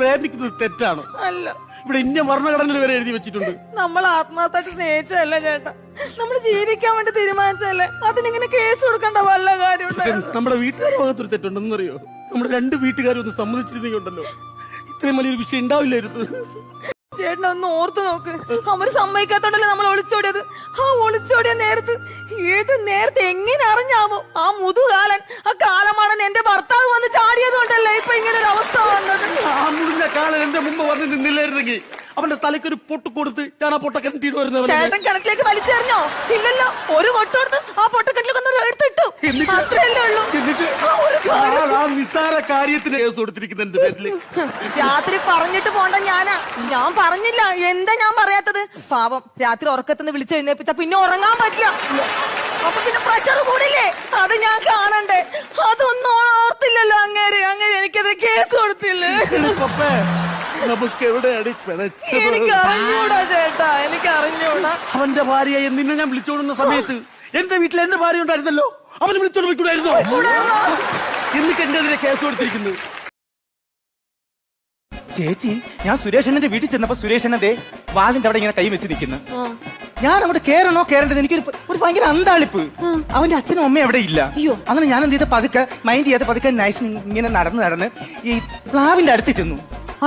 പ്രേമിക്കുന്നത് തെറ്റാണ്. അല്ല. ഇവിടെ ഇന്ത്യ ഭരണഘടനയിൽ വരെ എഴുതി വെച്ചിട്ടുണ്ട്. നമ്മൾ ആത്മാർത്ഥമായിട്ട് സ്നേഹിച്ചതല്ല ചേട്ടാ? നമ്മൾ ജീവിക്കാൻ വേണ്ടി തീരുമാനിച്ചതല്ലേ? അതിനിങ്ങനെ കേസ് കൊടുക്കേണ്ട വല്ല കാര്യം നമ്മുടെ വീട്ടുകാരുടെ ഭാഗത്തൊരു തെറ്റുണ്ടെന്ന് അറിയോ നമ്മുടെ രണ്ട് വീട്ടുകാരും ഒന്ന് സമ്മതിച്ചിരുന്നെങ്കിൽ ഉണ്ടല്ലോ ഇത്രയും വലിയൊരു വിഷയം ഉണ്ടാവില്ലായിരുന്നു. ചേട്ടൻ ഒന്ന് ഓർത്തു നോക്ക്. അവർ സമ്മതിക്കാത്തോണ്ടല്ലേ നമ്മൾ ഒളിച്ചോടിയത്? ആ ഒളിച്ചോടിയ നേരത്ത് ഏത് നേരത്തെ എങ്ങനെ അറിഞ്ഞാവോ? ആ മുതുകാലൻ ആ കാലമാണൻ എന്റെ മുമ്പ് വന്ന് നിന്നില്ലായിരുന്നെങ്കിൽ അവന്റെ തലയ്ക്കൊരു പൊട്ട് കൊടുത്ത് ഞാൻ ആ പൊട്ടക്കിണറ്റിട്ട് വരുന്നത് ചേട്ടൻ കിണറ്റിലേക്ക് വലിച്ചെറിഞ്ഞോ? ഇല്ലല്ലോ. ഒരു കൊട്ടോടുത്ത് ആ എടുത്തിട്ടു. എന്നിട്ട് അത്രയല്ലേ ഉള്ളൂ. എന്നിട്ട് ആ ഒരു ആ- ആ നിസ്സാര കാര്യത്തിന് കേസ് കൊടുത്തിരിക്കുന്ന എന്റെ പേരിൽ രാത്രി പറഞ്ഞിട്ട് പോണ്ട ഞാനാ. ഞാൻ പറഞ്ഞില്ല. എന്താ ഞാൻ പറയാത്തത്? പാവം രാത്രി ഉറക്കത്തുനിന്ന് വിളിച്ചു എഴുന്നേപ്പിച്ച പിന്നെ ഉറങ്ങാൻ പറ്റില്ല. അപ്പൊ പിന്നെ പ്രഷർ കൂടില്ലേ? അത് ഞാൻ കാണണ്ടേ. അതൊന്നും ഓർത്തില്ലല്ലോ അങ്ങേര്. അങ്ങനെ എനിക്കത് കേസ് കൊടുത്തില്ലേ? നമുക്ക് എവിടെയാണ് പിഴച്ചത്? എനിക്ക് അറിഞ്ഞൂടാ ചേട്ടാ എനിക്ക് അറിഞ്ഞൂടാ അവന്റെ ഭാര്യയെ നിന്നെ ഞാൻ വിളിച്ചോടുന്ന സമയത്ത് എന്റെ വീട്ടിൽ എന്റെ ഭാര്യ ഉണ്ടായിരുന്നല്ലോ? അവന് വിളിച്ചോണ്ട് വിളിക്കൂടായിരുന്നോ എന്നിട്ട് എന്റെ അതിനെ കേസ് കൊടുത്തിരിക്കുന്നു? ചേച്ചി ഞാൻ സുരേഷന്റെ വീട്ടിൽ ചെന്നപ്പോ സുരേഷനെ ദേ വാതിന്റെ അവിടെ ഇങ്ങനെ കൈ വെച്ച് നിൽക്കുന്നു. ഞാൻ അങ്ങോട്ട് കേറണോ? കേറേണ്ടത് എനിക്കൊരു ഒരു ഭയങ്കര അന്താളിപ്പ്. അവന്റെ അച്ഛനും അമ്മയും അവിടെ ഇല്ല. അയ്യോ. അങ്ങനെ ഞാൻ എന്ത് ചെയ്ത പതുക്കെ മൈൻഡ് ചെയ്യാതെ പതുക്കെ നൈസ് ഇങ്ങനെ നടന്ന് നടന്ന് ഈ പ്ലാവിന്റെ അടുത്ത് ചെന്നു.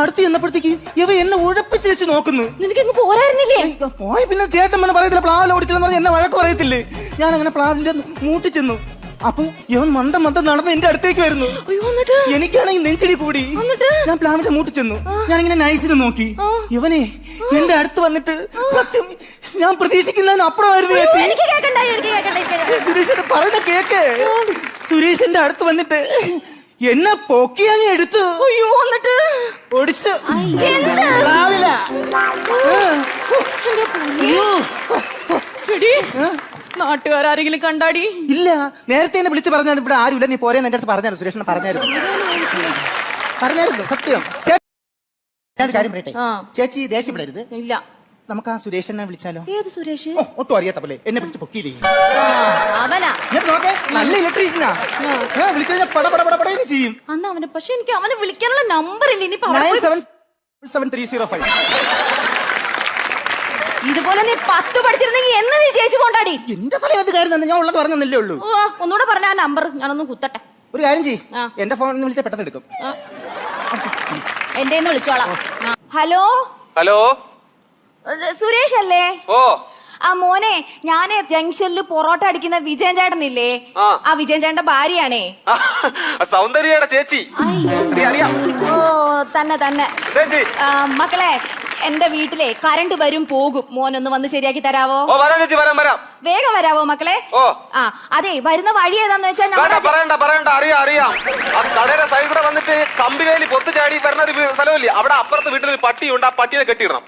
അടുത്ത് ചെന്നപ്പോഴത്തേക്ക് ഇവ എന്നെ ഉഴപ്പിച്ച് വെച്ച് നോക്കുന്നു. നിനക്ക് പോരായിരുന്നില്ലേ? പോയി പിന്നെ ചേട്ടൻ എന്ന് പറയത്തില്ല പ്ലാവിൽ പറഞ്ഞ് എന്നെ വഴക്ക് പറയത്തില്ലേ? ഞാൻ അങ്ങനെ പ്ലാവിന്റെ മൂട്ടി ചെന്നു. അപ്പൊ ഇവൻ മന്ദം മന്ദം നടന്ന് എന്റെ അടുത്തേക്ക് വരുന്നു. എനിക്കാണെങ്കിൽ നെഞ്ചടി കൂടി. ഞാൻ പ്ലാവിന്റെ മൂട്ടി ചെന്നു. ഇങ്ങനെ നൈസിന് നോക്കി. ഇവനെ എന്റെ അടുത്ത് വന്നിട്ട് സത്യം ഞാൻ പ്രതീക്ഷിക്കുന്നതിന് അപ്പുറമായിരുന്നു സുരേഷിന്റെ പറയുന്ന കേക്ക്. സുരേഷിന്റെ അടുത്ത് വന്നിട്ട് എന്നെ പൊക്കി അങ്ങ് എടുത്തു അയ്യോ എന്നിട്ട്? ഒടിച്ച്. എന്താ? നാട്ടുകാരെങ്കിലും കണ്ടാടി? ഇല്ല നേരത്തെ എന്നെ വിളിച്ച് പറഞ്ഞാൽ ഇവിടെ ആരുമില്ല. നീ പോരെ എന്റെ അടുത്ത് പറഞ്ഞാലും സുരേഷിനെ പറഞ്ഞായിരുന്നു പറഞ്ഞായിരുന്നു സത്യം. കാര്യം പറയട്ടെ? ചേച്ചി ദേഷ്യപ്പെടരുത് ഇല്ല. നമുക്ക് ആ സുരേഷനെ വിളിച്ചാലോ? ഏത് സുരേഷ്? ഒട്ടും അറിയാത്ത പോലെ എന്നെ പിടിച്ച് പൊക്കിയില്ലേ? നല്ല ഇലക്ട്രീഷ്യനാ. വിളിച്ചു കഴിഞ്ഞാൽ ചെയ്യും. അന്ന് അവനെ പക്ഷെ എനിക്ക് അവനെ വിളിക്കാനുള്ള നമ്പർ ഇല്ല. ഇനി seven seven three zero five ഇതുപോലെ നീ പത്ത് പഠിച്ചിരുന്നെങ്കിൽ എന്ന് നീ ചേച്ചി കൊണ്ടാടി എന്റെ തലയത്ത് കാര്യം തന്നെ? ഞാൻ ഉള്ളത് പറഞ്ഞല്ലേ ഉള്ളൂ. ഓ, ഒന്നുകൂടെ പറഞ്ഞ ആ നമ്പർ ഞാനൊന്നും കുത്തട്ടെ. ഒരു കാര്യം ചെയ്യ്. ആ. എന്റെ ഫോണിൽ നിന്ന് വിളിച്ചാൽ പെട്ടെന്ന് എടുക്കും. എന്റെ വിളിച്ചോളാം. ഹലോ? ഹലോ? ഇത് സുരേഷ് അല്ലേ? ഓ. ആ മോനെ ഞാൻ ജംഗ്ഷനിൽ പൊറോട്ട അടിക്കുന്ന വിജയൻ ചേട്ടനില്ലേ? ആ. ആ വിജയൻ ചേട്ടന്റെ ഭാര്യയാണേ. ആ, സൗന്ദര്യയുടെ ചേച്ചി. അറിയാം അറിയാം. ഓ തന്നെ തന്നെ. ചേച്ചി? ആ, മക്കളെ എന്റെ വീട്ടിലെ കറണ്ട് വരും പോകും. മോനൊന്ന് വന്ന് ശരിയാക്കി തരാവോ? ഓ വരാം ചേച്ചി വരാം വരാം. വേഗം വരാവോ മക്കളെ? ഓ. ആ അതെ വരുന്ന വഴി ഏതാന്ന് വെച്ചാൽ വേണ്ട നമ്മുടെ പറയണ്ട പറയണ്ട അറിയാം അറിയാം. ആ കടയുടെ സൈഡ് കൂടെ വന്നിട്ട് കമ്പിവേലി പൊത്ത് ചാടി വരുന്ന ഒരു വീ- സ്ഥലമില്ലേ? അവിടെ അപ്പുറത്ത് വീട്ടിലൊരു പട്ടിയുണ്ട് ആ പട്ടിയെ കെട്ടിയിടണം.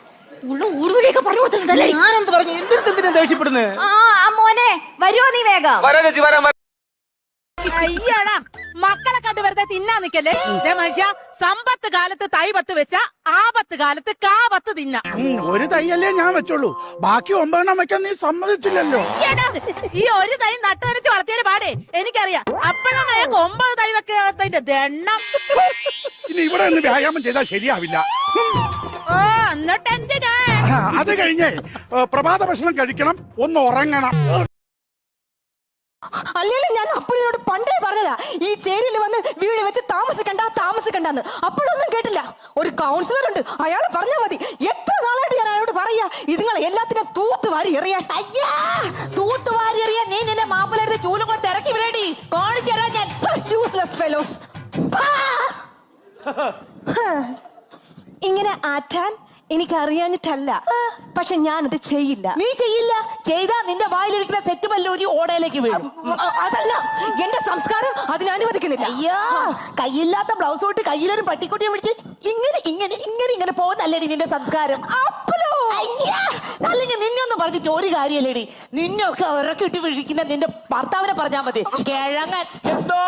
ഉള്ള ഊടുവഴിയൊക്കെ പറഞ്ഞു കൊടുത്തിട്ടുണ്ടല്ലേ ഞാനെന്ത് പറഞ്ഞു? എന്റെ അടുത്ത് എന്തിനാ ദേഷ്യപ്പെടുന്നത് ആ ആ മോനെ വരുമോ നീ വേഗം? വരാം ചേച്ചി വരാം വരാം. അയ്യടാ മക്കളെ കണ്ടു വെറുതെ തിന്നാ നിക്കല്ലേ? മനുഷ്യ സമ്പത്ത് കാലത്ത് തൈ പത്ത് വെച്ച ആപത്ത് കാലത്ത് കാപത്ത് തിന്ന. ഒരു തൈയല്ലേ ഞാൻ വെച്ചോളൂ. ബാക്കി ഒമ്പതെണ്ണം വെക്കാൻ നീ സമ്മതിച്ചില്ലല്ലോ. ഈ ഒരു തൈ നട്ടുനനച്ച് വളർത്തിയൊരു പാടേ. എനിക്കറിയാം. അപ്പോഴാണ് അയാൾക്ക് ഒമ്പത് തൈ വെക്കാത്തതിന്റെ ദണ്ണം. ഇനി ഇവിടെ നിന്ന് വ്യായാമം ചെയ്താൽ ശരിയാവില്ല. ഓ എന്നിട്ട് എന്തിനാ? അത് കഴിഞ്ഞേ. പ്രഭാത ഭക്ഷണം കഴിക്കണം ഒന്ന് ഉറങ്ങണം. ഞാൻ അപ്പനോട് പണ്ടേ പറഞ്ഞതാ ഈ ചേരിയിൽ വന്ന് വീട് വെച്ച് താമസിക്കണ്ട താമസിക്കണ്ടെന്ന് അപ്പോഴൊന്നും കേട്ടില്ല. ഒരു കൗൺസിലർ ഉണ്ട്. അയാൾ പറഞ്ഞാൽ മതി. എത്ര നാളായിട്ട് ഞാൻ അയാളോട് പറയാ ഇതുങ്ങളെ എല്ലാത്തിനും തൂത്ത് വാരി എറിയാൻ. അയ്യാ തൂത്ത് വാരി എറിയാൻ നീ നിന്നെ മാപ്പിലെടുത്ത് ചൂലും കൊടുത്ത് ഇറക്കി വിടേടി. കാണിച്ചു തരാൻ ഞാൻ. യൂസ്ലെസ് ഫെലോസ് ഇങ്ങനെ ആറ്റാൻ എനിക്ക് അറിയാഞ്ഞിട്ടല്ല പക്ഷെ ഞാനത് ചെയ്യില്ല. നീ ചെയ്യില്ല? ചെയ്താ നിന്റെ വായിലിരിക്കുന്ന സെറ്റ് ഒരു ഓടയിലേക്ക് വീഴും. അതല്ല. എന്റെ സംസ്കാരം അതിന് അനുവദിക്കുന്നില്ല. അയ്യോ കയ്യില്ലാത്ത ബ്ലൗസ് തൊട്ട് കയ്യിലൊരു പട്ടിക്കുട്ടിയെ പിടിച്ച് ഇങ്ങനെ ഇങ്ങനെ ഇങ്ങനെ ഇങ്ങനെ പോകുന്നല്ലേടി നിന്റെ സംസ്കാരം? അപ്പലോ അല്ലെങ്കിൽ നിന്നൊന്നും പറഞ്ഞിട്ട് ഒരു കാര്യല്ലേടി നിന്നൊക്കെ ഇറക്കിട്ട് വിഴിക്കുന്ന നിന്റെ ഭർത്താവിനെ പറഞ്ഞാ മതി. കിഴങ്ങൻ. എന്തോ?